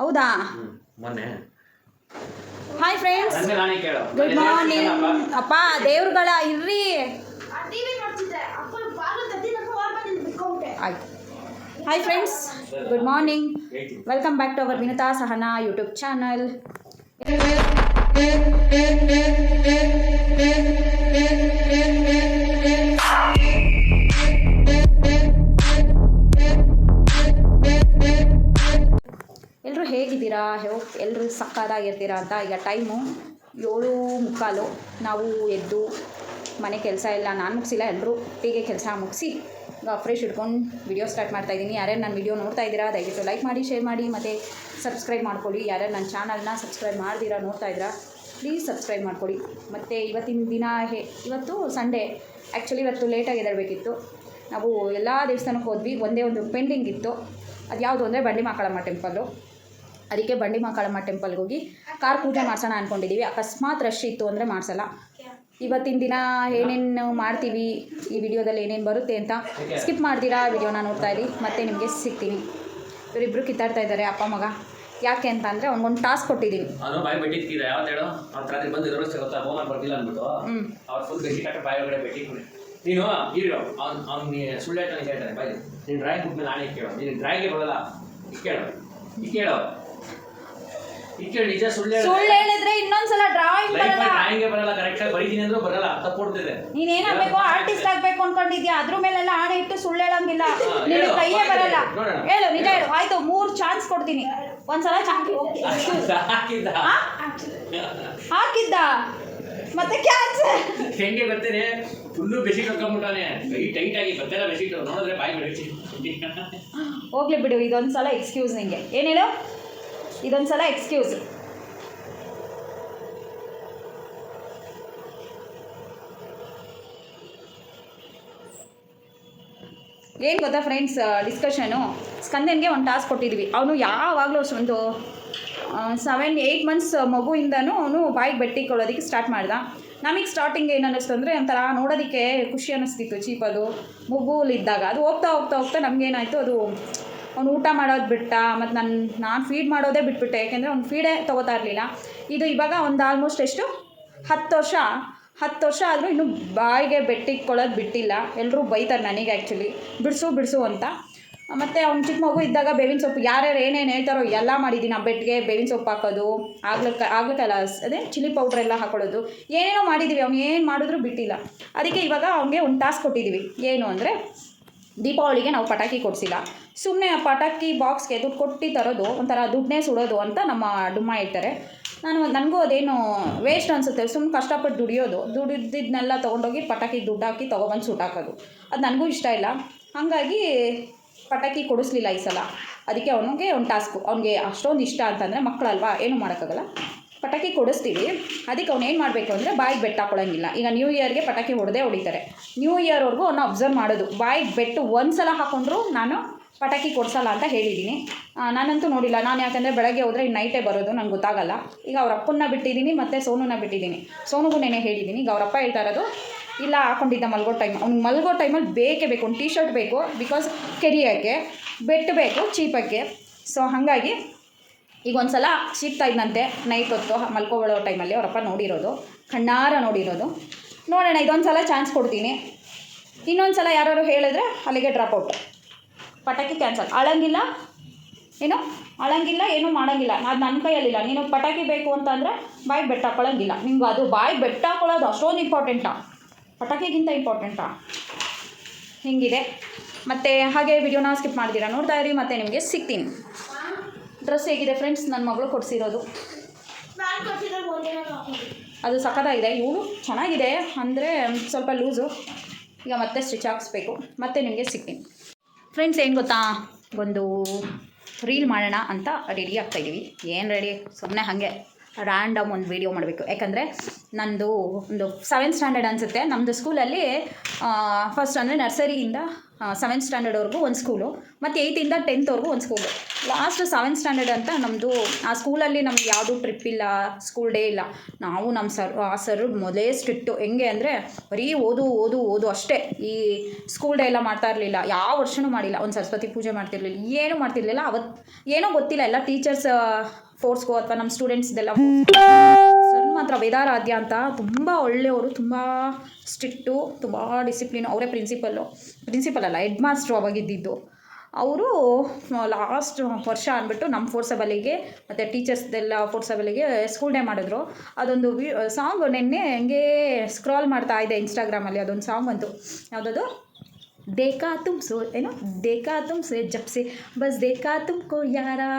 ಹೌದಾ? ಮೊನ್ನೆ. Hi friends good morning ಅಪ್ಪ ದೇವ್ರುಗಳ ಇರ್ರಿ. ಆಯ್ತು. Hi friends good morning welcome back to our Vinatha Sahana YouTube channel ಸಕ್ಕತ್ತಾಗಿರ್ತೀರಾ ಅಂತ ಈಗ ಟೈಮು ಏಳು ಮುಕ್ಕಾಲು. ನಾವು ಎದ್ದು ಮನೆ ಕೆಲಸ ಇಲ್ಲ ನಾನು ಮುಗಿಸಿಲ್ಲ ಎಲ್ಲರೂ ಒಟ್ಟಿಗೆ ಕೆಲಸ ಮುಗಿಸಿ ಫ್ರೆಶ್ ಇಟ್ಕೊಂಡು ವಿಡಿಯೋ ಸ್ಟಾರ್ಟ್ ಮಾಡ್ತಾ ಇದ್ದೀನಿ ಯಾರ್ಯಾರು ನನ್ನ ವಿಡಿಯೋ ನೋಡ್ತಾ ಇದ್ದೀರಾ, ದಯವಿಟ್ಟು ಲೈಕ್ ಮಾಡಿ ಶೇರ್ ಮಾಡಿ, ಮತ್ತು ಸಬ್ಸ್ಕ್ರೈಬ್ ಮಾಡ್ಕೊಳ್ಳಿ. ಯಾರ್ಯಾರು ನನ್ನ ಚಾನಲ್ನ ಸಬ್ಸ್ಕ್ರೈಬ್ ಮಾಡ್ದಿರಾ, ನೋಡ್ತಾ ಇದ್ದೀರಾ ಪ್ಲೀಸ್ ಸಬ್ಸ್ಕ್ರೈಬ್ ಮಾಡ್ಕೊಳ್ಳಿ. ಮತ್ತು ಇವತ್ತಿನ ದಿನ ಹೇ, ಇವತ್ತು ಸಂಡೇ ಆ್ಯಕ್ಚುಲಿ ಇವತ್ತು ಲೇಟಾಗಿ ಎದರಬೇಕಿತ್ತು ನಾವು ಎಲ್ಲ ದೇವಸ್ಥಾನಕ್ಕೆ ಹೋದ್ವಿ. ಒಂದೇ ಒಂದು ಪೆಂಡಿಂಗ್ ಇತ್ತು. ಅದು ಯಾವುದು ಅಂದರೆ ಬಂಡಿ ಮಾಕಳಮ್ಮ ಟೆಂಪಲ್ಲು ಅದಕ್ಕೆ ಬಂಡಿ ಮಾಕಾಳಮ್ಮ ಟೆಂಪಲ್ಗೆ ಹೋಗಿ ಕಾರ್ ಪೂಜೆ ಮಾಡ್ಸೋಣ ಅಂದ್ಕೊಂಡಿದ್ದೀವಿ ಅಕಸ್ಮಾತ್ ರಶ್ ಇತ್ತು ಅಂದರೆ ಮಾಡಿಸಲ್ಲ. ಇವತ್ತಿನ ದಿನ ಏನೇನು ಮಾಡ್ತೀವಿ ಈ ವಿಡಿಯೋದಲ್ಲಿ ಏನೇನು ಬರುತ್ತೆ ಅಂತ ಸ್ಕಿಪ್ ಮಾಡ್ತೀರಾ? ವಿಡಿಯೋನ ನೋಡ್ತಾ ಇದ್ದೀವಿ ಮತ್ತೆ ನಿಮಗೆ ಸಿಗ್ತೀನಿ. ಇವರಿಬ್ಬರು ಕಿತ್ತಾಡ್ತಾ ಇದ್ದಾರೆ ಅಪ್ಪ ಮಗ. ಯಾಕೆ ಅಂತ ಅಂದರೆ ಅವ್ನಿಗೊಂದು ಟಾಸ್ಕ್ ಕೊಟ್ಟಿದ್ದೀನಿ ಅವನು ಬಾಯಿ ಯಾವತ್ತು ಹೇಳು? ಅವ್ರ ರಾತ್ರಿ ಬಂದು ಬರ್ತಿಲ್ಲ ಅಂದ್ಬಿಟ್ಟು. ಫುಲ್ ಕಟ್ಟ ಬಾಯಿ ಒಳಗಡೆ ಬೆಟ್ಟಿ ನೀನು ಇರೋ ಅವ್ನು ಅವ್ನು ಸುಳ್ಳು ಹೇಳ್ತಾನೆ ಹೇಳ್ತಾನೆ. ಬಾಯಿ ನೀನು ಡ್ರಾಯಿಂಗ್ ಬುಕ್ ಮೇಲೆ ನಾನೇ ಕೇಳೋ ನೀನು ಡ್ರಾಯಿಂಗೇ ಬರಲ್ಲ. ಕೇಳು. ಕೇಳು. ನಿಜ ಸುಳ್ಳು ಸುಳ್ಳು ಹೇಳಿದ್ರೆ ಇನ್ನೊಂದ್ಸಲ ಡ್ರಾಯಿಂಗ್ ಬರಲ್ಲ. ಡ್ರಾಯಿಂಗ್ ಬರಲ್ಲ ಕರೆಕ್ಟಾಗಿ ಬರೀತೀನಿ ಅಂದ್ರೂ ಬರಲ್ಲ ತಪ್ಪು ಕೊಡ್ತಿದೆ. ನೀನೇನಾಗಬೇಕು ಆರ್ಟಿಸ್ಟ್ ಆಗ್ಬೇಕು? ಅನ್ಕೊಂಡಿದ್ಯಾ? ಅದ್ರ ಮೇಲೆಲ್ಲ ಆಣೆ ಇಟ್ಟು ಸುಳ್ಳು ಹೇಳಂಗಿಲ್ಲ. ನಿನ್ನ ಕೈಯೇ ಬರಲ್ಲ. ಹೇಳು ನಿಜ ಹೇಳು. ಆಯ್ತು ಮೂರು ಚಾನ್ಸ್ ಕೊಡ್ತೀನಿ. ಒಂದ್ಸಲ ಚಾನ್ಸ್ ಹಾಕಿದ್ದ? ಹಾಕಿದ್ದ? ಮತ್ತೆ ಕ್ಯಾನ್ಸರ್ ಹೆಂಗೆ ಬರ್ತೀನಿ? ಫುಲ್ಲು ಬೆಸಿಟ್ ಹಾಕೊಂಡ್ಬಿಟ್ಟಾನೆ. ಕೈ ಟೈಟ್ ಆಗಿ ಬರ್ತಾರ ಬೆಸಿಟ್ ನೋಡಿದ್ರೆ ಬಾಯಿ ಬೆಳಿಸಿ ಹೋಗ್ಲಿ ಬಿಡು ಇದೊಂದ್ಸಲ ಎಕ್ಸ್ಕ್ಯೂಸ್ ನಿಂಗೆ. ಏನು ಹೇಳು ಇದೊಂದ್ಸಲ ಎಕ್ಸ್ಕ್ಯೂಸ್ ಏನು ಗೊತ್ತಾ ಫ್ರೆಂಡ್ಸ್ ಡಿಸ್ಕಷನು ಸ್ಕಂದನ್ಗೆ ಒಂದು ಟಾಸ್ಕ್ ಕೊಟ್ಟಿದ್ವಿ. ಅವನು ಯಾವಾಗಲೂ ಒಂದು ಸೆವೆನ್ ಏಯ್ಟ್ ಮಂತ್ಸ್ ಮಗುವಿಂದನೂ ಅವನು ಬಾಯಿಗೆ ಬೆಟ್ಟಿಕೊಳ್ಳೋದಕ್ಕೆ ಸ್ಟಾರ್ಟ್ ಮಾಡ್ದ. ನಮಗೆ ಸ್ಟಾರ್ಟಿಂಗ್ ಏನು ಅನ್ನಿಸ್ತು ಅಂದರೆ ಒಂಥರ ನೋಡೋದಕ್ಕೆ ಖುಷಿ ಅನ್ನಿಸ್ತಿತ್ತು ಚೀಪದು ಮಗುಲಿದ್ದಾಗ ಅದು ಹೋಗ್ತಾ ಹೋಗ್ತಾ ಹೋಗ್ತಾ ನಮಗೇನಾಯಿತು, ಅದು ಅವ್ನು ಊಟ ಮಾಡೋದು ಬಿಟ್ಟ, ಮತ್ತು ನಾನು ನಾನು ಫೀಡ್ ಮಾಡೋದೇ ಬಿಟ್ಬಿಟ್ಟೆ, ಯಾಕೆಂದರೆ ಅವ್ನು ಫೀಡೇ ತೊಗೋತಾ ಇರಲಿಲ್ಲ. ಇದು ಇವಾಗ ಒಂದು ಆಲ್ಮೋಸ್ಟ್ ಎಷ್ಟು? ಹತ್ತು ವರ್ಷ. ಹತ್ತು ವರ್ಷ ಆದರೂ ಇನ್ನೂ ಬಾಯಿಗೆ ಬೆಟ್ಟಿಕ್ಕೊಳ್ಳೋದು ಬಿಟ್ಟಿಲ್ಲ. ಎಲ್ಲರೂ ಬೈತಾರೆ ನನಗೆ ಆ್ಯಕ್ಚುಲಿ ಬಿಡಿಸು ಬಿಡಿಸು ಅಂತ. ಮತ್ತು ಅವ್ನು ಚಿಕ್ಕ ಮಗು ಇದ್ದಾಗ ಬೇವಿನ ಸೊಪ್ಪು ಯಾರ್ಯಾರು ಏನೇನು ಹೇಳ್ತಾರೋ ಎಲ್ಲ ಮಾಡಿದ್ದೀನಿ ಆ ಬೆಟ್ಟಿಗೆ ಬೇವಿನ ಸೊಪ್ಪು ಹಾಕೋದು ಆಗ್ಲಕ್ಕೆ ಆಗ್ಲಕ್ಕಲ್ಲ ಅದೇ ಚಿಲ್ಲಿ ಪೌಡ್ರ್ ಎಲ್ಲ ಹಾಕೊಳ್ಳೋದು. ಏನೇನೋ ಮಾಡಿದ್ದೀವಿ ಅವ್ನು ಏನು ಮಾಡಿದ್ರು ಬಿಟ್ಟಿಲ್ಲ. ಅದಕ್ಕೆ ಇವಾಗ ಅವನಿಗೆ ಒಂದು ಟಾಸ್ಕ್ ಕೊಟ್ಟಿದ್ದೀವಿ ಏನು ಅಂದರೆ ದೀಪಾವಳಿಗೆ ನಾವು ಪಟಾಕಿ ಕೊಡಿಸಿಲ್ಲ. ಸುಮ್ಮನೆ ಆ ಪಟಾಕಿ ಬಾಕ್ಸ್ಗೆ ದುಡ್ಡು ಕೊಟ್ಟು ತರೋದು, ಒಂಥರ ದುಡ್ಡನ್ನೇ ಸುಡೋದು ಅಂತ ನಮ್ಮ ಡುಮ್ಮ ಹೇಳ್ತಾರೆ. ನಾನು ನನಗೂ ಅದೇನು ವೇಸ್ಟ್ ಅನಿಸುತ್ತೆ. ಸುಮ್ಮನೆ ಕಷ್ಟಪಟ್ಟು ದುಡಿಯೋದು. ದುಡಿದಿದ್ದನ್ನೆಲ್ಲ ತೊಗೊಂಡೋಗಿ ಪಟಾಕಿ ದುಡ್ಡು ಹಾಕಿ ತೊಗೊಬಂದು ಸುಟ್ಟಾಕೋದು ಅದು ನನಗೂ ಇಷ್ಟ ಇಲ್ಲ. ಹಾಗಾಗಿ ಪಟಾಕಿ ಕೊಡಿಸ್ಲಿಲ್ಲ ಈ ಸಲ. ಅದಕ್ಕೆ ಅವನಿಗೆ ಒಂದು ಟಾಸ್ಕು ಅವನಿಗೆ ಅಷ್ಟೊಂದು ಇಷ್ಟ ಅಂತಂದರೆ ಮಕ್ಕಳಲ್ವಾ ಏನೂ ಮಾಡೋಕ್ಕಾಗಲ್ಲ. ಪಟಾಕಿ ಕೊಡಿಸ್ತೀವಿ. ಅದಕ್ಕೆ ಅವ್ನು ಏನು ಮಾಡಬೇಕು ಅಂದರೆ ಬಾಯಿಗೆ ಬೆಟ್ಟ ಹಾಕೊಳ್ಳೋಂಗಿಲ್ಲ ಈಗ ನ್ಯೂ ಇಯರ್ಗೆ ಪಟಾಕಿ ಹೊಡೆದೇ ಹೊಡಿತಾರೆ. ನ್ಯೂ ಇಯರ್ವರೆಗೂ ಅವನ್ನ ಅಬ್ಸರ್ವ್ ಮಾಡೋದು. ಬಾಯಿಗೆ ಬೆಟ್ಟು ಒಂದು ಸಲ ಹಾಕೊಂಡ್ರು ನಾನು ಪಟಾಕಿ ಕೊಡಿಸಲ್ಲ ಅಂತ ಹೇಳಿದ್ದೀನಿ. ನಾನಂತೂ ನೋಡಿಲ್ಲ. ನಾನು ಯಾಕಂದರೆ ಬೆಳಗ್ಗೆ ಹೋದರೆ ನೈಟೇ ಬರೋದು, ನಂಗೆ ಗೊತ್ತಾಗಲ್ಲ. ಈಗ ಅವ್ರ ಅಪ್ಪನ್ನ ಬಿಟ್ಟಿದ್ದೀನಿ ಮತ್ತು ಸೋನುನ ಬಿಟ್ಟಿದ್ದೀನಿ. ಸೋನುಗೂ ನೆನೆ ಹೇಳಿದ್ದೀನಿ. ಈಗ ಅವರಪ್ಪ ಹೇಳ್ತಾ ಇರೋದು, ಇಲ್ಲ, ಹಾಕೊಂಡಿದ್ದ ಮಲ್ಗೋ ಟೈಮ್ ಅವ್ನಿಗೆ ಮಲ್ಗೋ ಟೈಮಲ್ಲಿ ಬೇಕೇ ಬೇಕು. ಒಂದು ಟೀ ಶರ್ಟ್ ಬೇಕು ಬಿಕಾಸ್ ಕೆರಿಯೋಕ್ಕೆ, ಬೆಟ್ ಬೇಕು ಚೀಪಕ್ಕೆ ಸೊ ಹಾಗಾಗಿ ಈಗ ಒಂದು ಸಲ ಸಿಗ್ತಾ ಇದ್ದಂತೆ ನೈಟ್ ಹೊತ್ತು ಮಲ್ಕೊಳ್ಳೋ ಟೈಮಲ್ಲಿ ಅವರಪ್ಪ ನೋಡಿರೋದು, ಕಣ್ಣಾರ ನೋಡಿರೋದು. ನೋಡೋಣ ಇದೊಂದು ಸಲ ಚಾನ್ಸ್ ಕೊಡ್ತೀನಿ. ಇನ್ನೊಂದು ಸಲ ಯಾರು ಹೇಳಿದ್ರೆ ಅಲ್ಲಿಗೆ ಡ್ರಾಪ್ ಔಟ್ ಪಟಾಕಿ ಕ್ಯಾನ್ಸಲ್ ಅಳಂಗಿಲ್ಲ, ಏನು? ಅಳಂಗಿಲ್ಲ, ಏನೂ ಮಾಡೋಂಗಿಲ್ಲ. ಅದು ನನ್ನ ಕೈಯಲ್ಲಿಲ್ಲ. ನೀನು ಪಟಾಕಿ ಬೇಕು ಅಂತಂದರೆ ಬಾಯಿ ಬೆಟ್ಟ ಹಾಕೊಳ್ಳೋಂಗಿಲ್ಲ. ನಿಮ್ಗೆ ಅದು ಬಾಯಿ ಬೆಟ್ಟ ಹಾಕೊಳ್ಳೋದು ಅಷ್ಟೊಂದು ಇಂಪಾರ್ಟೆಂಟಾ ಪಟಾಕಿಗಿಂತ ಇಂಪಾರ್ಟೆಂಟಾ ಹಿಂಗಿದೆ. ಮತ್ತು ಹಾಗೆ ವಿಡಿಯೋನ ಸ್ಕಿಪ್ ಮಾಡಿದ್ದೀರಾ ನೋಡ್ತಾ ಇರಿ, ಮತ್ತು ನಿಮಗೆ ಸಿಗ್ತೀನಿ. ಡ್ರೆಸ್ ಹೇಗಿದೆ ಫ್ರೆಂಡ್ಸ್ ನನ್ನ ಮಗಳು ಕೊಡಿಸಿರೋದು. ಅದು ಸಖತ್ತಾಗಿದೆ. ಇವಳು ಚೆನ್ನಾಗಿದೆ. ಅಂದರೆ ಸ್ವಲ್ಪ ಲೂಸು ಈಗ ಮತ್ತೆ ಸ್ಟಿಚ್ ಹಾಕಿಸ್ಬೇಕು. ಮತ್ತೆ ನಿಮಗೆ ಸಿಗ್ತೀನಿ. ಫ್ರೆಂಡ್ಸ್ ಏನು ಗೊತ್ತಾ? ಒಂದು ರೀಲ್ ಮಾಡೋಣ ಅಂತ ರೆಡಿ ಆಗ್ತಾಯಿದ್ದೀವಿ ಏನು ರೆಡಿ ಸುಮ್ಮನೆ ಹಾಗೆ ರ್ಯಾಂಡಮ್ ಒಂದು ವೀಡಿಯೋ ಮಾಡಬೇಕು. ಯಾಕಂದರೆ ನಂದು ಒಂದು ಸೆವೆಂತ್ ಸ್ಟ್ಯಾಂಡರ್ಡ್ ಅನಿಸುತ್ತೆ. ನಮ್ಮದು ಸ್ಕೂಲಲ್ಲಿ ಫಸ್ಟ್ ಅಂದರೆ ನರ್ಸರಿಯಿಂದ ಸೆವೆಂತ್ ಸ್ಟ್ಯಾಂಡರ್ಡ್ವರೆಗೂ ಒಂದು ಸ್ಕೂಲು ಮತ್ತು ಏಯ್ತಿಂದ ಟೆಂತ್ವರೆಗೂ ಒಂದು ಸ್ಕೂಲು ಲಾಸ್ಟ್ ಸೆವೆಂತ್ ಸ್ಟ್ಯಾಂಡರ್ಡ್ ಅಂತ ನಮ್ಮದು ಆ ಸ್ಕೂಲಲ್ಲಿ ನಮ್ಗೆ ಯಾವುದೂ ಟ್ರಿಪ್ ಇಲ್ಲ ಸ್ಕೂಲ್ ಡೇ ಇಲ್ಲ. ನಾವು ನಮ್ಮ ಸರ್ ಆ ಸರ್ ಮೊದಲೇ ಸ್ಟ್ರಿಕ್ಟು ಹೆಂಗೆ ಅಂದರೆ, ಬರೀ ಓದು ಓದು ಓದು ಅಷ್ಟೇ. ಈ ಸ್ಕೂಲ್ ಡೇ ಎಲ್ಲ ಮಾಡ್ತಾ ಇರಲಿಲ್ಲ. ಯಾವ ವರ್ಷನೂ ಮಾಡಿಲ್ಲ. ಒಂದು ಸರಸ್ವತಿ ಪೂಜೆ ಮಾಡ್ತಿರ್ಲಿಲ್ಲ. ಏನೂ ಮಾಡ್ತಿರ್ಲಿಲ್ಲ. ಅವತ್ತು ಏನೋ ಗೊತ್ತಿಲ್ಲ. ಎಲ್ಲ ಟೀಚರ್ಸ್ ಫೋರ್ಸ್ಗೋ ಅಥವಾ ನಮ್ಮ ಸ್ಟೂಡೆಂಟ್ಸ್ದೆಲ್ಲ ಮಾತ್ರ ವೇದಾರಾಧ್ಯ ಅಂತ ತುಂಬ ಒಳ್ಳೆಯವರು ತುಂಬ ಸ್ಟ್ರಿಕ್ಟು ತುಂಬ ಡಿಸಿಪ್ಲಿನ್ ಅವರೇ ಪ್ರಿನ್ಸಿಪಲ್ಲು ಪ್ರಿನ್ಸಿಪಲ್ ಅಲ್ಲ ಹೆಡ್ ಮಾಸ್ಟ್ರು ಅವಾಗಿದ್ದಿದ್ದು ಅವರು ಲಾಸ್ಟ್ ವರ್ಷ ಅಂದ್ಬಿಟ್ಟು ನಮ್ಮ ಫೋರ್ಸಬಲಿಗೆ ಮತ್ತು ಟೀಚರ್ಸ್ದೆಲ್ಲ ಫೋರ್ಸಬಲಿಗೆ ಸ್ಕೂಲ್ ಡೇ ಮಾಡಿದ್ರು ಅದೊಂದು ವಿ ಸಾಂಗ್ ನಿನ್ನೆ ಹಂಗೆ ಸ್ಕ್ರಾಲ್ ಮಾಡ್ತಾ ಇದೆ ಇನ್ಸ್ಟಾಗ್ರಾಮಲ್ಲಿ ಅದೊಂದು ಸಾಂಗ್ ಬಂತು ಯಾವುದದು देखा तुम सो ಏನು देखा तुमसे जब से बस देखा तुमको यारा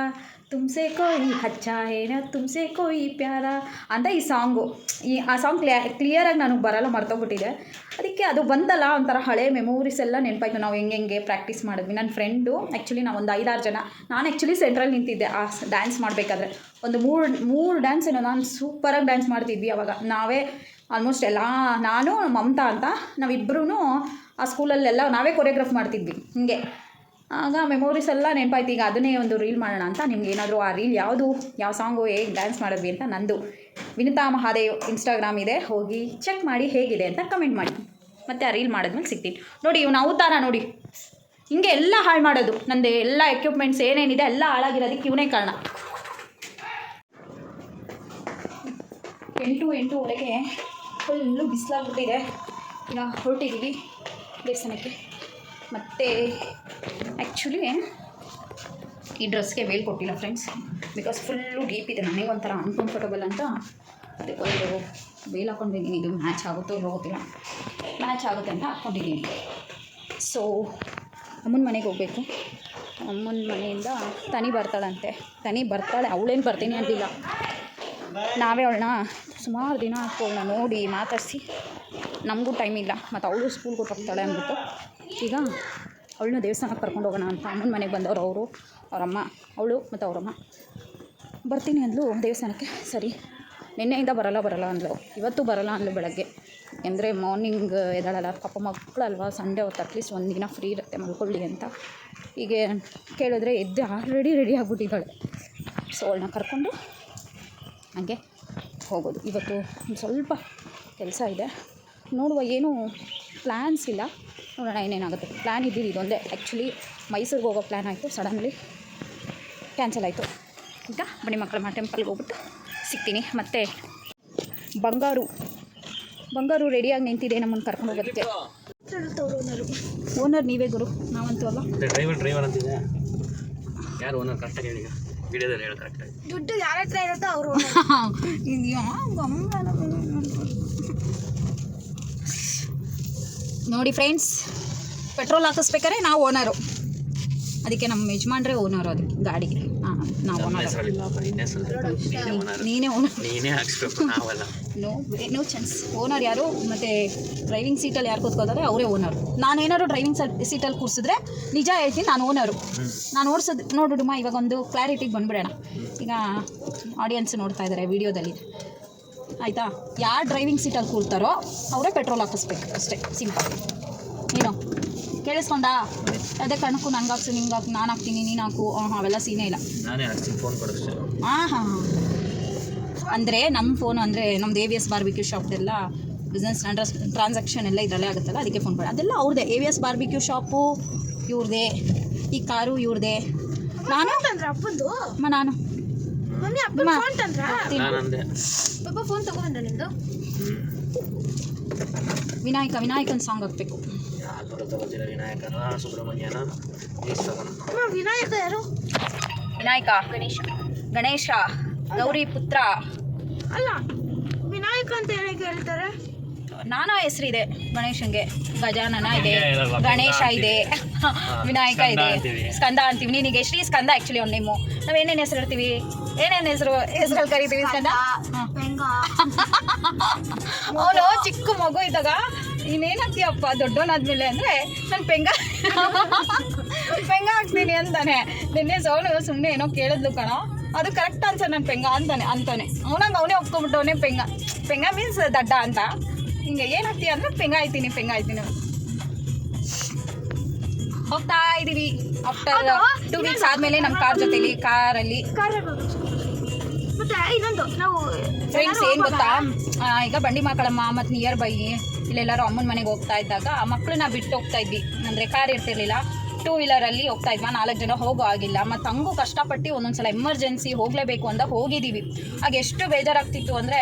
ತುಮ್ಸೆ ಕೋಯಿ ಹಚ್ಚ ಏನ ತುಮ್ಸೆ ಕೋಯಿ ಪ್ಯಾರ ಅಂತ ಈ ಸಾಂಗು ಈ, ಆ ಸಾಂಗ್ ಕ್ಲಿಯರ್ ಕ್ಲಿಯರಾಗಿ ನನಗೆ ಬರಲ್ಲ, ಮರ್ತೋಗ್ಬಿಟ್ಟಿದೆ. ಅದಕ್ಕೆ ಅದು ಬಂದಲ್ಲ, ಒಂಥರ ಹಳೆ ಮೆಮೊರೀಸ್ ಎಲ್ಲ ನೆನಪಾಯ್ತು. ನಾವು ಹೆಂಗೆ ಹೆಂಗೆ ಪ್ರಾಕ್ಟೀಸ್ ಮಾಡಿದ್ವಿ. ನನ್ನ ಫ್ರೆಂಡು ಆ್ಯಕ್ಚುಲಿ ನಾವು ಒಂದು ಐದಾರು ಜನ, ನಾನು ಆ್ಯಕ್ಚುಲಿ ಸೆಂಟ್ರಲ್ಲಿ ನಿಂತಿದ್ದೆ. ಆ ಡ್ಯಾನ್ಸ್ ಮಾಡಬೇಕಾದ್ರೆ. ಒಂದು ಮೂರು ಮೂರು ಡ್ಯಾನ್ಸ್ ಏನೋ, ನಾನು ಸೂಪರಾಗಿ ಡ್ಯಾನ್ಸ್ ಮಾಡ್ತಿದ್ವಿ ಅವಾಗ. ನಾವೇ ಆಲ್ಮೋಸ್ಟ್ ಎಲ್ಲ, ನಾನು ಮಮತಾ ಅಂತ ನಾವಿಬ್ಬರೂ ಆ ಸ್ಕೂಲಲ್ಲೆಲ್ಲ ನಾವೇ ಕೊರಿಯೋಗ್ರಾಫ್ ಮಾಡ್ತಿದ್ವಿ. ಹಿಂಗೆ. ಆಗ ಮೆಮೊರೀಸ್ ಎಲ್ಲ ನೆನಪಾಯ್ತು. ಈಗ ಅದನ್ನೇ ಒಂದು ರೀಲ್ ಮಾಡೋಣ ಅಂತ. ನಿಮ್ಗೆ ಏನಾದರೂ ಆ ರೀಲ್ ಯಾವುದು, ಯಾವ ಸಾಂಗು ಹೇಗೆ ಡ್ಯಾನ್ಸ್ ಮಾಡಿದ್ವಿ ಅಂತ ನಂದು. ವಿನಿತಾ ಮಹಾದೇವ್ ಇನ್ಸ್ಟಾಗ್ರಾಮ್ ಇದೆ. ಹೋಗಿ ಚೆಕ್ ಮಾಡಿ ಹೇಗಿದೆ ಅಂತ ಕಮೆಂಟ್ ಮಾಡಿ. ಮತ್ತು ಆ ರೀಲ್ ಮಾಡಿದ್ಮೇಲೆ ಸಿಗ್ತೀನಿ. ನೋಡಿ, ಇವ್ನು ಅವತಾರ ನೋಡಿ. ಹಿಂಗೆ ಎಲ್ಲ ಹಾಳು ಮಾಡೋದು. ನಂದು ಎಲ್ಲ ಎಕ್ವಿಪ್ಮೆಂಟ್ಸ್ ಏನೇನಿದೆ ಎಲ್ಲ ಹಾಳಾಗಿರೋದಕ್ಕೆ ಇವನೇ ಕಾರಣ. ಎಂಟು ಎಂಟು ಒಳಗೆ ಫುಲ್ಲು ಬಿಸಿಲಾಗ್ಬಿಟ್ಟಿದೆ. ಈಗ ಹೊರಟಿದ್ದೀವಿ ದೇವಸ್ಥಾನಕ್ಕೆ. ಮತ್ತು ಆ್ಯಕ್ಚುಲಿ ಈ ಡ್ರೆಸ್ಗೆ ವೇಲ್ ಕೊಟ್ಟಿಲ್ಲ ಫ್ರೆಂಡ್ಸ್ ಬಿಕಾಸ್ ಫುಲ್ಲು ಡೀಪ್ ಇದೆ. ನನಗೆ ಒಂಥರ ಅನ್ಕಂಫರ್ಟಬಲ್ ಅಂತ ಅದಕ್ಕೆ ಒಂದು ವೇಲ್ ಹಾಕ್ಕೊಂಡಿದ್ದೀನಿ ಇದು ಮ್ಯಾಚ್ ಆಗುತ್ತೋ ಇಲ್ಲೋ ಗೊತ್ತಿಲ್ಲ. ಮ್ಯಾಚ್ ಆಗುತ್ತೆ ಅಂತ ಹಾಕ್ಕೊಂಡಿದ್ದೀನಿ ಸೊ ಅಮ್ಮನ ಮನೆಗೆ ಹೋಗಬೇಕು. ಅಮ್ಮನ ಮನೆಯಿಂದ ತನಿ ಬರ್ತಾಳಂತೆ. ತನಿ ಬರ್ತಾಳೆ. ಅವಳೇನು ಬರ್ತೀನಿ ಅಂತಿಲ್ಲ. ನಾವೇ ಅವಳನ್ನ ಸುಮಾರು ದಿನ ಅವಳನ್ನ ನೋಡಿ ಮಾತಾಡಿಸಿ. ನಮಗೂ ಟೈಮ್ ಇಲ್ಲ. ಮತ್ತು ಅವಳು ಸ್ಕೂಲ್ಗೆ ಹೋಗ್ತಾಳೆ ಅಂದ್ಬಿಟ್ಟು. ಈಗ ಅವಳನ್ನ ದೇವಸ್ಥಾನಕ್ಕೆ ಕರ್ಕೊಂಡು ಹೋಗೋಣ ಅಂತ ಅಮ್ಮನ ಮನೆಗೆ ಬಂದವರು ಅವರು, ಅವರಮ್ಮ, ಅವಳು ಮತ್ತು ಅವರಮ್ಮ. ಬರ್ತೀನಿ ಅಂದಳು ದೇವಸ್ಥಾನಕ್ಕೆ. ಸರಿ. ನಿನ್ನೆಯಿಂದ ಬರಲ್ಲ ಬರಲ್ಲ ಅಂದ್ಲು. ಇವತ್ತು ಬರಲ್ಲ ಅಂದಳು ಬೆಳಗ್ಗೆ. ಅಂದರೆ ಮಾರ್ನಿಂಗ್ ಎದ್ದಾಳಲ್ಲ. ಪಾಪ ಮಕ್ಕಳಲ್ವಾ? ಸಂಡೇ ಹೊತ್ತು ಅಟ್ಲೀಸ್ಟ್ ಒಂದು ದಿನ ಫ್ರೀ ಇರುತ್ತೆ, ಮಲ್ಕೊಳ್ಳಿ ಅಂತ. ಹೀಗೆ ಕೇಳಿದ್ರೆ ಎದ್ದು ಆಲ್ರೆಡಿ ರೆಡಿ ಆಗಿಬಿಟ್ಟಿದ್ದಾಳೆ. ಸೊ ಅವಳನ್ನ ಕರ್ಕೊಂಡು ಹಾಗೆ ಹೋಗೋದು. ಇವತ್ತು ಸ್ವಲ್ಪ ಕೆಲಸ ಇದೆ. ನೋಡುವ, ಏನೂ ಪ್ಲ್ಯಾನ್ಸ್ ಇಲ್ಲ. ನೋಡೋಣ ಏನೇನಾಗುತ್ತೆ? ಪ್ಲ್ಯಾನ್ ಇದ್ದಿದ್ದು ಇದೊಂದೇ. ಆ್ಯಕ್ಚುಲಿ ಮೈಸೂರಿಗೆ ಹೋಗೋ ಪ್ಲ್ಯಾನ್ ಆಯಿತು. ಸಡನ್ಲಿ ಕ್ಯಾನ್ಸಲ್ ಆಯಿತು. ಈಗ ಬನ್ನಿ ಮಕ್ಕಳ ಟೆಂಪಲ್ಗೆ ಹೋಗ್ಬಿಟ್ಟು ಸಿಗ್ತೀನಿ. ಮತ್ತು ಬಂಗಾರು. ಬಂಗಾರು ರೆಡಿಯಾಗಿ ನಿಂತಿದೆ ನಮ್ಮನ್ನು ಕರ್ಕೊಂಡು ಹೋಗೋದಕ್ಕೆ. ಓನರ್ ನೀವೇ ಗುರು. ನಾವಂತೂ ಅಲ್ಲ. ಡ್ರೈವರ್ ಡ್ರೈವರ್ ಅಂತಿದೆ. ಯಾರು ಓನರ್ ಕರೆಕ್ಟಾಗಿ ಹೇಳಿ. ವಿಡಿಯೋದಲ್ಲಿ ಹೇಳಿ ಕರೆಕ್ಟಾಗಿ ದುಡ್ಡು ಯಾರ ಹತ್ರ ಇರುತ್ತೋ ಅವರು ನೋಡಿ ಫ್ರೆಂಡ್ಸ್ ಪೆಟ್ರೋಲ್ ಹಾಕಿಸ್ಬೇಕಾದ್ರೆ ನಾವು ಓನರು ಅದಕ್ಕೆ ನಮ್ಮ ಯಜಮಾನ್ರೆ ಓನರು ಅದಕ್ಕೆ ಗಾಡಿಗೆ. ಹಾಂ ನಾವು ಓನರ್ ನೀನೇ ಓನರ್ ನೀನೇ ನಾವಲ್ಲ. ನೋ ನೋ ಚಾನ್ಸ್ ಓನರ್ ಯಾರು? ಮತ್ತು ಡ್ರೈವಿಂಗ್ ಸೀಟಲ್ಲಿ ಯಾರು ಕೂತ್ಕೋತಾರೆ ಅವರೇ ಓನರು ನಾನೇನಾದ್ರು ಡ್ರೈವಿಂಗ್ ಸೀಟಲ್ಲಿ ಕೂರಿಸಿದ್ರೆ ನಿಜ ಹೇಳ್ತೀನಿ ನಾನು ಓನರು ನಾನು ಓಡಿಸೋದು ನೋಡಿಡುಮ್ಮ ಇವಾಗ ಒಂದು ಕ್ಲಾರಿಟಿಗೆ ಬಂದುಬಿಡೋಣ. ಈಗ ಆಡಿಯನ್ಸ್ ನೋಡ್ತಾ ಇದ್ದಾರೆ ವಿಡಿಯೋದಲ್ಲಿ ಆಯಿತಾ? ಯಾರು ಡ್ರೈವಿಂಗ್ ಸೀಟಲ್ಲಿ ಕೂರ್ತಾರೋ ಅವರೇ ಪೆಟ್ರೋಲ್ ಹಾಕಿಸ್ಬೇಕು ಅಷ್ಟೇ ಸಿಂಪಲ್ ಏನೋ ಕೇಳಿಸ್ಕೊಂಡಾ? ಅದೇ ಕಣಕ್ಕೂ ನಂಗೆ ಹಾಕ್ಸು ನಿಂಗೆ ಹಾಕಿ ನಾನು ಹಾಕ್ತೀನಿ ನೀನು ಹಾಕು. ಹಾಂ ಅವೆಲ್ಲ ಸೀನೇ ಇಲ್ಲ. ಹಾಂ ಹಾಂ ಅಂದರೆ ನಮ್ಮ ಫೋನ್ ಅಂದರೆ ನಮ್ಮ ಎ ವಿ ಎಸ್ ಬಾರ್ಬಿಕ್ಯೂ ಶಾಪ್ದೆಲ್ಲ ಬಿಸ್ನೆಸ್ ಟ್ರಾನ್ಸ್ ಟ್ರಾನ್ಸಾಕ್ಷನ್ ಎಲ್ಲ ಇದರಲ್ಲೇ ಆಗುತ್ತಲ್ಲ ಅದಕ್ಕೆ ಫೋನ್ ಮಾಡಿ ಅದೆಲ್ಲ ಅವ್ರದ್ದೇ A V S barbecue shop ಇವ್ರದ್ದೇ ಈ ಕಾರು ಇವ್ರದ್ದೇ ನಾನು ಅಪ್ಪಂದು? ಅಮ್ಮ ನಾನು. ಮಮ್ಮಿ ಅಪ್ಪ. ಫೋನ್ ತಂದ್ರ? ಹೋಗ್ತೀನಿ. ನಾನಂದೆ ಪಪ್ಪ ಫೋನ್ ತಗೊಂಡ್ರ ನಿಮ್ದು ವಿನಾಯಕ ವಿನಾಯಕನ ಸಾಂಗ್ ಹಾಕ್ಬೇಕು. ಯಾರು ಬರೋ ತಗೋತಿಲ್ಲ ವಿನಾಯಕನ ಸುಬ್ರಹ್ಮಣ್ಯನ? ವಿನಾಯಕ ಯಾರು? ವಿನಾಯಕ. ಗಣೇಶ. ಗಣೇಶ. ಗೌರಿ ಪುತ್ರ. ಅಲ್ಲ ವಿನಾಯಕ ಅಂತ ಹೇಳಿ ಹೇಳ್ತಾರೆ ನಾನಾ ಹೆಸರಿದೆ. ಗಣೇಶನ್ಗೆ. ಗಜಾನನ ಇದೆ. ಗಣೇಶ ಇದೆ. ವಿನಾಯಕ ಇದೆ. ಸ್ಕಂದ ಅಂತೀವಿ. ನಿನಗೆ ಶ್ರೀ ಸ್ಕಂದ ಆ್ಯಕ್ಚುಲಿ ಅವ್ನು ನಿಮ್ಮ. ನಾವು ಏನೇನು ಹೆಸರು ಇರ್ತೀವಿ ಏನೇನು ಹೆಸರು ಹೆಸರಲ್ಲಿ ಕರಿತೀವಿ ಸ್ಕಂದ ಅವನು ಚಿಕ್ಕ ಮಗು ಇದ್ದಾಗ ಇನ್ನೇನಾಗ್ತೀಯಪ್ಪ ದೊಡ್ಡವನಾದ್ಮೇಲೆ ಅಂದರೆ ನಾನು ಪೆಂಗ ಪೆಂಗ ಹಾಕ್ತೀನಿ ಅಂತಾನೆ. ನಿನ್ನೆ ಸೋನು ಸುಮ್ಮನೆ ಏನೋ ಕೇಳಿದ್ಲು ಕಣೋ. ಅದು ಕರೆಕ್ಟ್ ಆನ್ಸರ್ ನನ್ನ ಪೆಂಗ ಅಂತಾನೆ ಅಂತಾನೆ. ಅವನಂಗೆ ಅವನೇ ಒಪ್ಕೊಂಬಿಟ್ಟವನೇ ಪೆಂಗ. ಪೆಂಗ ಮೀನ್ಸ್ ದಡ್ಡ ಅಂತ. ಹಿಂಗೆ ಏನು ಹಾಕ್ತೀಯ ಅಂದ್ರೆ ಆಯ್ತೀನಿ ಪೆಂಗ ಆಯ್ತೀನಿ ಹೋಗ್ತಾ ಇದೀವಿ ಆಫ್ಟರ್ ಟೂ ವೀಕ್ಸ್ ಆದ್ಮೇಲೆ ನಮ್ಮ ಕಾರ್ ಜೊತೆಲಿ ಕಾರಲ್ಲಿ. ಇನ್ನೊಂದು ನಾವು ಫ್ರೆಂಡ್ಸ್ ಏನ್ ಗೊತ್ತಾ? ಈಗ ಬಂಡಿ ಮಾಕಳಮ್ಮ ಮತ್ತು ನಿಯರ್ ಬೈ ಇಲ್ಲೆಲ್ಲರೂ ಅಮ್ಮನ ಮನೆಗೆ ಹೋಗ್ತಾ ಇದ್ದಾಗ ಆ ಮಕ್ಕಳನ್ನ ಬಿಟ್ಟು ಹೋಗ್ತಾ ಇದ್ವಿ. ಅಂದರೆ ಕಾರ್ ಇರ್ತಿರ್ಲಿಲ್ಲ. ಟೂ ವೀಲರಲ್ಲಿ ಹೋಗ್ತಾ ಇದ್ವಾ. ನಾಲ್ಕು ಜನ ಹೋಗೋ ಆಗಿಲ್ಲ ಮತ್ತು ಹಂಗೂ ಕಷ್ಟಪಟ್ಟು ಒಂದೊಂದ್ಸಲ ಎಮರ್ಜೆನ್ಸಿ ಹೋಗ್ಲೇಬೇಕು ಅಂತ ಹೋಗಿದ್ದೀವಿ ಆಗ ಎಷ್ಟು ಬೇಜಾರಾಗ್ತಿತ್ತು ಅಂದರೆ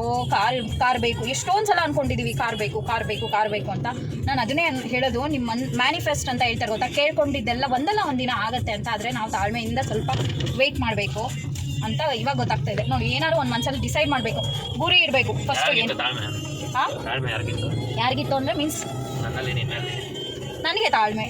ಓ ಕಾರ್ ಕಾರ್ ಬೇಕು. ಎಷ್ಟೊಂದು ಸಲ ಅಂದ್ಕೊಂಡಿದ್ದೀವಿ ಕಾರ್ ಬೇಕು ಕಾರ್ ಬೇಕು ಕಾರ್ ಬೇಕು ಅಂತ. ನಾನು ಅದನ್ನೇ ಹೇಳೋದು ನಿಮ್ಮ ಮನ್ ಮ್ಯಾನಿಫೆಸ್ಟ್ ಅಂತ ಹೇಳ್ತಾರೆ ಗೊತ್ತಾ? ಕೇಳ್ಕೊಂಡಿದ್ದೆಲ್ಲ ಒಂದಲ್ಲ ಒಂದಿನ ಆಗುತ್ತೆ ಅಂತ ಆದರೆ ನಾವು ತಾಳ್ಮೆಯಿಂದ ಸ್ವಲ್ಪ ವೆಯ್ಟ್ ಮಾಡಬೇಕು ಅಂತ ಇವಾಗ ಗೊತ್ತಾಗ್ತಾ ಇದೆ. ನೋಡಿ ಏನಾದ್ರು ಒಂದು ಮನ್ಸಲ್ಲಿ ಡಿಸೈಡ್ ಮಾಡಬೇಕು. ಗುರಿ ಇರಬೇಕು. ಫಸ್ಟ್ ಏನು ಹಾಂ? ಯಾರಿಗಿತ್ತು? ಅಂದರೆ ಮೀನ್ಸ್ ನನಗೆ ತಾಳ್ಮೆ.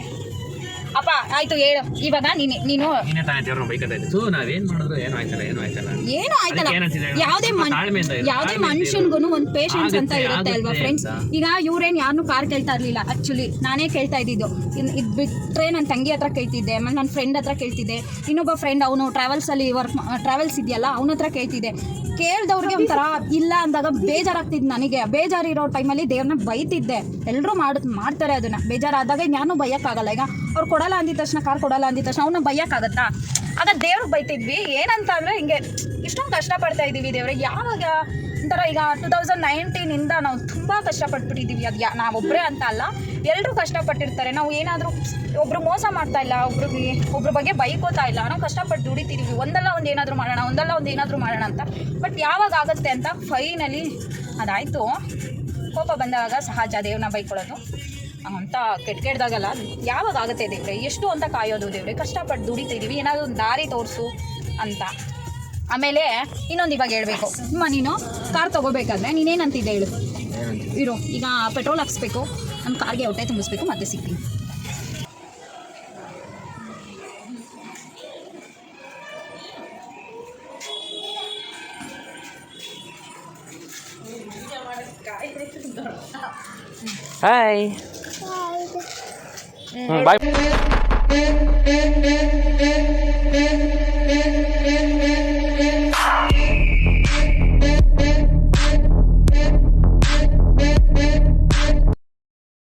ಅಪ್ಪ ಆಯ್ತು ಹೇಳು. ಇವಾಗ ನೀನು ನೀನು. ನೀನೇ ತಾನೇ ಬೈಕ್ ಅಂತ ನಾವೇನ್ ಮಾಡಿದ್ರು? ಏನು ಆಯ್ತಲ್ಲ ಏನು ಆಯ್ತಲ್ಲ. ಏನು ಆಯ್ತಲ್ಲ. ಹೇಳು? ಯಾವುದೇ ಮನ್ ತಾಳ್ಮೆಯಿಂದ ಇರು, ಯಾವುದೇ ತಾಳ್ಮೆಯಿಂದ ಇರು. ಮನುಷ್ಯನ್ಗೂ ಒಂದು ಪೇಷನ್ಸ್ ಅಂತ ಆಗುತ್ತೆ, ಇರುತ್ತೆ ಅಲ್ವಾ ಆಗುತ್ತೆ ಫ್ರೆಂಡ್ಸ್. ಈಗ ಇವ್ರೇನು ಯಾರನ್ನೂ ಕಾರ್ ಕೇಳ್ತಾ ಇರಲಿಲ್ಲ. ಆ್ಯಕ್ಚುಲಿ ನಾನೇ ಕೇಳ್ತಾ ಇದ್ದಿದ್ದು. ಇನ್ನು ಇದು ಬಿಟ್ಟರೆ ನನ್ನ ತಂಗಿ ಹತ್ರ ಕೇಳ್ತಿದ್ದೆ ಆಮೇಲೆ ನನ್ನ ಫ್ರೆಂಡ್ ಹತ್ರ ಕೇಳ್ತಿದ್ದೆ. ಇನ್ನೊಬ್ಬ ಫ್ರೆಂಡ್ ಅವನು ಟ್ರಾವೆಲ್ಸಲ್ಲಿ ವರ್ಕ್ ಟ್ರಾವೆಲ್ಸ್ ಇದೆಯಲ್ಲ ಅವನ ಹತ್ರ ಕೇಳ್ತಿದ್ದೆ. ಕೇಳ್ದವ್ರಿಗೆ ಒಂಥರ ಇಲ್ಲ ಅಂದಾಗ ಬೇಜಾರಾಗ್ತಿದ್ ನನಗೆ. ಬೇಜಾರಿರೋ ಟೈಮಲ್ಲಿ ದೇವ್ರನ್ನ ಬೈತಿದ್ದೆ. ಎಲ್ಲರೂ ಮಾಡ್, ಮಾಡ್ತಾರೆ ಅದನ್ನ. ಬೇಜಾರಾದಾಗ ನಾನು ಬೈಯೋಕ್ಕಾಗಲ್ಲ. ಈಗ ಅವ್ರು ಕೊಡಲ್ಲ ಅಂದಿದ ತಕ್ಷಣ, ಕಾರ್ ಕೊಡಲ್ಲ ಅಂದಿದ ತಕ್ಷಣ ಅವನ್ನ ಬೈಯೋಕ್ಕಾಗತ್ತಾ? ಆಗ ದೇವ್ರಿಗೆ ಬೈತಿದ್ವಿ. ಏನಂತ ಅಂದರೆ ಹಿಂಗೆ ಇಷ್ಟೊಂದು ಕಷ್ಟಪಡ್ತಾ ಇದ್ದೀವಿ ದೇವ್ರಿಗೆ ಯಾವಾಗ ಒಂಥರ ಈಗ ಟು ತೌಸಂಡ್ ನೈನ್ಟೀನಿಂದ ನಾವು ತುಂಬ ಕಷ್ಟಪಟ್ಬಿಟ್ಟಿದ್ದೀವಿ ಅದು ಯಾ ನಾವೊಬ್ಬರೇ ಅಂತ ಅಲ್ಲ ಎಲ್ಲರೂ ಕಷ್ಟಪಟ್ಟಿರ್ತಾರೆ. ನಾವು ಏನಾದರೂ ಒಬ್ಬರು ಮೋಸ ಮಾಡ್ತಾ ಇಲ್ಲ, ಒಬ್ರಿಗೆ, ಒಬ್ರ ಬಗ್ಗೆ ಬೈಕೋತಾ ಇಲ್ಲ, ನಾವು ಕಷ್ಟಪಟ್ಟು ದುಡಿತಿದ್ದೀವಿ ಒಂದಲ್ಲ ಒಂದು ಏನಾದರೂ ಮಾಡೋಣ, ಒಂದಲ್ಲ ಒಂದು ಏನಾದರೂ ಮಾಡೋಣ ಅಂತ. ಬಟ್ ಯಾವಾಗ ಆಗುತ್ತೆ ಅಂತ ಫೈನಲಿ ಅದಾಯಿತು. ಕೋಪ ಬಂದಾಗ ಸಹಜ ದೇವ್ರನ್ನ ಬೈಕೊಳ್ಳೋದು. ಅಂತ ಕೆಟ್ಟ ಕೆಟ್ಟದಾಗಲ್ಲ ಯಾವಾಗ ಆಗುತ್ತೆ ದೇವ್ರೆ? ಎಷ್ಟು ಅಂತ ಕಾಯೋದು ದೇವ್ರೆ? ಕಷ್ಟಪಟ್ಟು ದುಡಿತಿದ್ದೀವಿ ಏನಾದರೂ ಒಂದು ದಾರಿ ತೋರಿಸು ಅಂತ. ಆಮೇಲೆ ಇನ್ನೊಂದು ಇವಾಗ ಹೇಳಬೇಕು. ಅಮ್ಮ ನೀನು ಕಾರ್ ತೊಗೋಬೇಕಾದ್ರೆ ನೀನೇನಂತಿದ್ದೆ ಹೇಳು? ಇರು ಈಗ ಪೆಟ್ರೋಲ್ ಹಾಕ್ಸ್ಬೇಕು. ನಮ್ಮ ಕಾರ್ಗೆ ಹೊಟ್ಟೆ ತುಂಬಿಸ್ಬೇಕು ಮತ್ತೆ ಸಿಗ್ತೀನಿ. Hi bye